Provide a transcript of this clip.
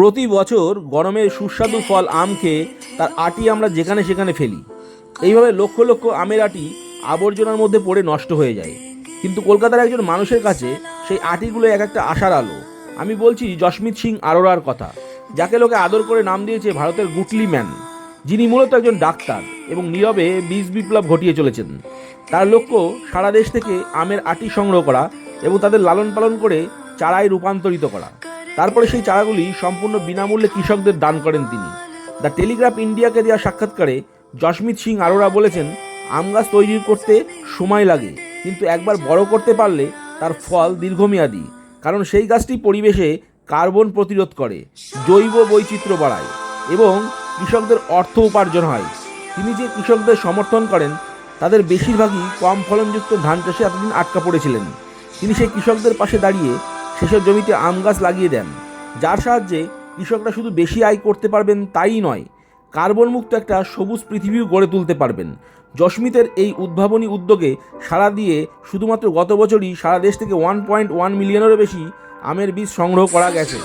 প্রতি বছর গরমের সুস্বাদু ফল আম খেয়ে তার আটি আমরা যেখানে সেখানে ফেলি। এইভাবে লক্ষ লক্ষ আমের আটি আবর্জনার মধ্যে পড়ে নষ্ট হয়ে যায়। কিন্তু কলকাতার একজন মানুষের কাছে সেই আটিগুলো এক একটা আশার আলো। আমি বলছি জসমিত সিং আরোরার কথা, যাকে লোকে আদর করে নাম দিয়েছে ভারতের গুটলি ম্যান। যিনি মূলত একজন ডাক্তার এবং নীরবে বীজ বিপ্লব ঘটিয়ে চলেছেন। তার লক্ষ্য সারা দেশ থেকে আমের আটি সংগ্রহ করা এবং তাদের লালন পালন করে চারায় রূপান্তরিত করা। তারপরে সেই চারাগুলি সম্পূর্ণ বিনামূল্যে কৃষকদের দান করেন তিনি। দ্য টেলিগ্রাফ ইন্ডিয়াকে দেওয়া সাক্ষাৎকারে জসমিত সিং আরোরা বলেছেন, আম গাছ তৈরি করতে সময় লাগে, কিন্তু একবার বড় করতে পারলে তার ফল দীর্ঘমেয়াদী, কারণ সেই গাছটি পরিবেশে কার্বন প্রতিরোধ করে, জৈব বৈচিত্র্য বাড়ায় এবং কৃষকদের অর্থ উপার্জন হয়। তিনি যে কৃষকদের সমর্থন করেন, তাদের বেশিরভাগই কম ফলনযুক্ত ধান চাষে এতদিন আটকা পড়েছিলেন। তিনি সেই কৃষকদের পাশে দাঁড়িয়ে সেসব জমিতে আম গাছ লাগিয়ে দেন, যার সাহায্যে কৃষকরা শুধু বেশি আয় করতে পারবেন তাই নয়, কার্বনমুক্ত একটা সবুজ পৃথিবীও গড়ে তুলতে পারবেন। জসমিতের এই উদ্ভাবনী উদ্যোগে সাড়া দিয়ে শুধুমাত্র গত বছরই সারা দেশ থেকে ওয়ান পয়েন্ট ওয়ান মিলিয়নেরও বেশি আমের বীজ সংগ্রহ করা গেছে।